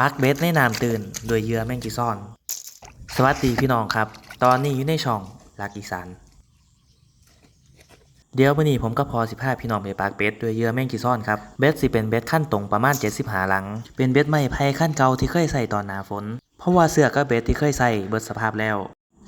ปักเบสในนามตื่น โดยเหยื่อแมงกีซ่อน สวัสดีพี่น้องครับ ตอนนี้อยู่ในช่องลักอีสานเดี๋ยววันนี้ผมก็พอสิพาพี่น้องไปปากเบสดด้วยเหยื่อแมงกีซ่อนครับเบสสิเป็นเบสขั้นตรงประมาณ 70หาหลัง เป็นเบสไม้ไผ่ขั้นเก่าที่เคยใส่ตอนหนาฝน เพราะว่าเสื้อกับเบสที่เคยใส่เบิดสภาพแล้ว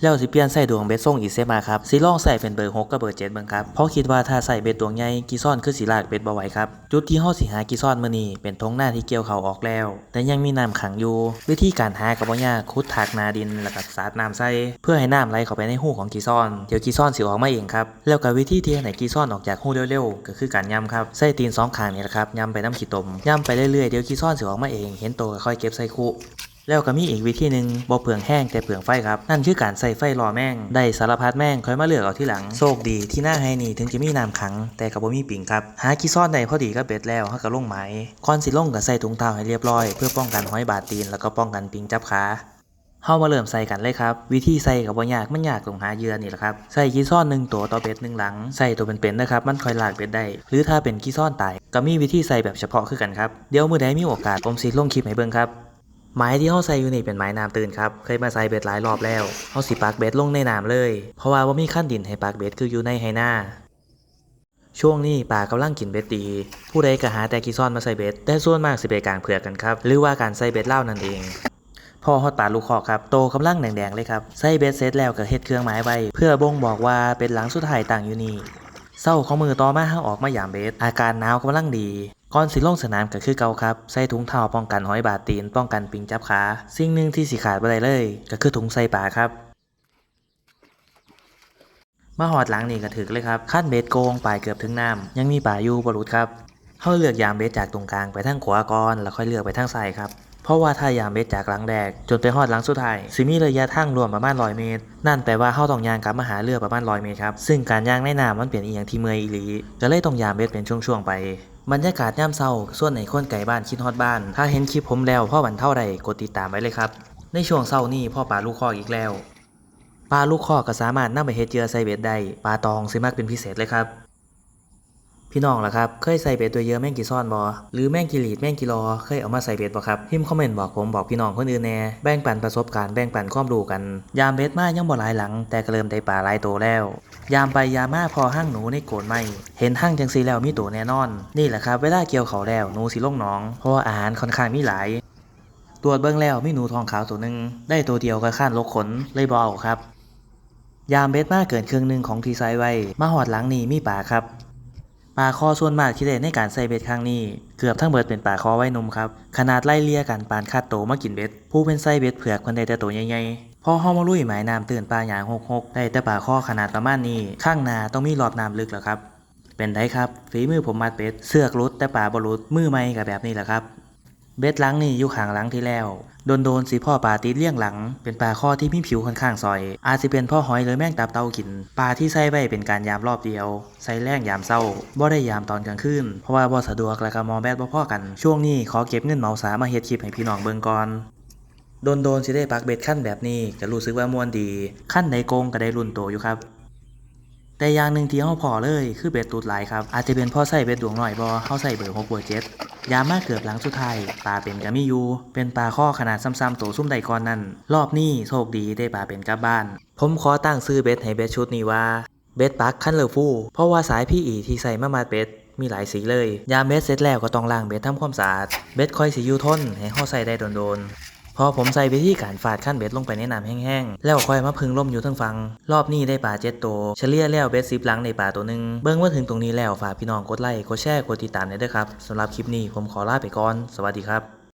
แล้วสิเปลี่ยนใส่ดวงเบ็ดทรงอีกเซมาครับสิลองใส่เป็นเบอร์6กับเบอร์7เบิ่งครับเพราะคิดว่าถ้าใส่เบ็ดดวงใหญ่กีซ่อนคือสิลากเบ็ดบ่ไหวครับจุดที่เฮาสิหากีซ่อนมื้อนี้เป็นทงหน้าที่เกี่ยวเขาออกแล้ว แต่ยังมีน้ำขังอยู่ วิธีการหาก็บ่ยากขุดถากนาดินแล้วก็สาดน้ำใส่เพื่อให้น้ำไหลเข้าไปในหูของกีซ่อนเดี๋ยวกีซ่อนสิออกมาเองครับแล้วก็วิธีที่ให้กีซ่อนออกจากหูเร็วๆก็คือการย่ำครับใส่ตีนสองข้างนี่แหละครับย่ำไปน้ำขี้ตมย่ำไปเรื่อยๆเดี๋ยวกีซ่อนสิออกมาเอง เห็นโตก็ค่อยเก็บใส่คุ แล้วก็มีอีกวิธีหนึ่งบ่เปลืองแห้งแต่เปลืองไฟครับ นั่นคือการใส่ไฟรอแม่ง ได้สารพัดแม่งค่อยมาเลือกเอาที่หลัง โชคดีที่หน้าไฮนี่ถึงจะมีน้ำขัง แต่กับบ่มีปิ่งครับ หากีซ่อนได้พอดีก็เบ็ดแล้วฮาก็ลงไหมก่อนสิลงก็ใส่ถุงเท้าให้เรียบร้อย เพื่อป้องกันห้อยบาดตีนแล้วก็ป้องกันปิงจับขาเฮามาเริ่มใส่กันเลยครับ วิธีใส่กับบ่ยากมันยากตรงหาเยื่อนี่แหละครับใส่กีซ่อนหนึ่งตัวต่อเบ็ดหนึ่งหลังใส่ตัวเป็นๆนะครับมันคอยลากเบ็ดได้ หรือถ้าเป็นกีซ่อนตายก็มีวิธีใส่แบบเฉพาะคือกันครับเดี๋ยวมื้อใดมีโอกาสผมสิลงคลิปให้เบิ่งครับ ไม้ที่เฮาใส่อยู่นี่เป็นไม้น้ำตื่นครับเคยมาใส่เบ็ดหลายรอบแล้วเฮาสิปักเบ็ดลงในน้ำเลย เพราะว่าบ่มีขั้นดินให้ปักเบ็ดคืออยู่ในไหหน้าช่วงนี้ป่ากำลังกินเบ็ดดี ผู้ใดก็หาแต่กีซ่อนมาใส่เบ็ดแต่ส่วนมากสิไปกลางเผือกกันครับหรือว่าการใส่เบ็ดเล้านั่นเองพอฮอดปลาลูกคอกครับโตกำลังแดงๆเลยครับใส่เบ็ดเสร็จแล้วก็เฮ็ดเครื่องหมายไว้ เพื่อบ่งบอกว่าเป็นหลังสุดท้ายตั้งอยู่นี่เศร้าของมือต่อมาห้าออกมายามเบสอาการหนาวกำลังดี ก่อนสิลงสนามก็คือเก่าครับ ใส่ถุงเท้าป้องกันห้อยบาดตีน ป้องกันปิงจับขา สิ่งหนึ่งที่สิขาดไปได้เลย ก็คือถุงใส่ปลาครับ มาหอดหลังนี่ก็ถึกเลยครับขั้นเบสโกงปลายเกือบถึงน้ำยังมีป่าอยู่บรุษครับเขาเลือกยามเบสจากตรงกลางไปทางขวาก่อนแล้วค่อยเลือกไปทางซ้ายครับเพราะว่าถ้ายามเบสจากหลังแดกจนไปฮอดหลังสุดท้ายสิมีระยะทางรวมประมาณ100เมตร นั่นแปลว่าเข้าต้องยางกลับมาหาเรือประมาณ100เมตรครับซึ่งการยางในน้ำมันเปลี่ยนอีอย่างที่เมื่อยอีหลีก็เลยต้องยามเบสเป็นช่วงๆไป บรรยากาศย่ำเศร้า ส่วนไหนคนไก่บ้านคิดฮอดบ้าน ถ้าเห็นคลิปผมแล้วพ่อวันเท่าใดกดติดตามไว้เลยครับ ในช่วงเศร้านี้พ่อป่าลูกคออีกแล้วปลาลูกคอก็สามารถนำไปเฮ็ดเหยื่อใส่เบ็ดได้ปลาตองสิมักเป็นพิเศษเลยครับ พี่น้องล่ะครับ เคยใส่เบ็ดตัวเยื่อแม่งกี่ซ่อนบอหรือแม่งกีหลีดแม่งกี่รอเคยเอามาใส่เบ็ดบ่ครับพิมพ์คอมเมนต์บอกผมบอกพี่น้องคนอื่นแน่แบ่งปันประสบการณ์แบ่งปันความรู้กัน ยามเบ็ดมายังบ่หลายหลัง แต่ก็เริ่มได้ปลาหลายตัวแล้ว ยามไปยามมาพอห้างหนูในโกนไม่เห็นห้างจังสีแล้วมีตัวแน่นอน นี่แหละครับเวลาเกี่ยวเขาแล้วหนูสิลงน้อง เพราะว่าอาหารค่อนข้างมีหลายตรวจเบิ่งแล้วมีหนูทองขาวตัวหนึ่งได้ตัวเดียวก็ข้านลกขนเลยบเอาครับ ยามเบ็ดมากเกินครึ่งหนึ่งของทีไซไว้มาหอดหลังนี่มีป่าครับ ป่าคอส่วนมากที่ได้ในการใส่เบ็ดครั้งนี้ เกือบทั้งเบิดเป็นป่าคอไว้นมครับ ขนาดไล่เลี่ยกันปานคาดโตมากินเบ็ด ผู้เป็นไส้เบ็ดเผือกคนใดแต่ตัวใหญ่ๆพอห้องมาลุยหมายน้ำตื่นปลาหยางหกหกได้แต่ป่าคอขนาดประมาณนี้ ข้างนาต้องมีรอบน้ำลึกแล้วครับ เป็นไดครับฝีมือผมมัดเป็ดเสือกรุดแต่ป่าบรุดมือไม่กับแบบนี้แหละครับ เบ็ดหลังนี่อยู่ข้างหลังที่แล้ว โดนโดนสีพ่อปลาติดเลี่ยงหลัง เป็นปลาข้อที่มีผิวค่อนข้างซอย อาจจะเป็นพ่อหอยหรือแมงตับเตากิน ปลาที่ใส่ไว้เป็นการยามรอบเดียว ใส่แรงยามเศร้า บ่ได้ยามตอนกลางคืน เพราะว่าบ่สะดวกและก็มอแบดบ่พ่อกัน ช่วงนี้ขอเก็บเงินเหมาสามาเฮ็ดคลิปให้พี่น้องเบิ่งก่อนโดนโดนสิได้ปักเบ็ดขั้นแบบนี้ก็รู้สึกว่ามวนดีขั้นในโกงก็ได้รุ่นโตอยู่ครับแต่อย่างหนึ่งที่เฮาพอเลยคือเบ็ดตูดหลายครับอาจจะเป็นพ่อใส่เบ็ดดวงหน่อยบ่เฮาใส่เบอร์6เบอร์7 ยามมาเกือบหลังสุดท้ายปลาเป็นกามิยูเป็นปลาข้อขนาดซ้ำๆตัวซุ่มใดก่อนนั่นรอบนี้โชคดีได้ปลาเป็นกลับบ้าน ผมขอตั้งซื้อเบ็ดให้เบ็ดชุดนี้ว่าเบ็ดปักคันเลอฟูเพราะว่าสายพี่อีที่ใส่มามาเบ็ดมีหลายสีเลย ยามเบ็ดเสร็จแล้วก็ต้องล้างเบ็ดทำความสะอาด เบ็ดค่อยสียูทนให้ห่อใส่ได้โดนๆ พอผมใส่ไปที่การฝาดขั้นเบ็ดลงไปในน้ำแห้งๆ แล้วค่อยมาพึงล่มอยู่ทั้งฟัง รอบนี้ได้ปลาเจ็ดตัวเฉลี่ยแล้วเบ็ดสิบลังในปลาตัวหนึ่งเบิ้งว่าถึงตรงนี้แล้วฝากพี่น้องกดไลค์กดแชร์กดติดตามได้ด้วยครับสำหรับคลิปนี้ผมขอลาไปก่อน สวัสดีครับ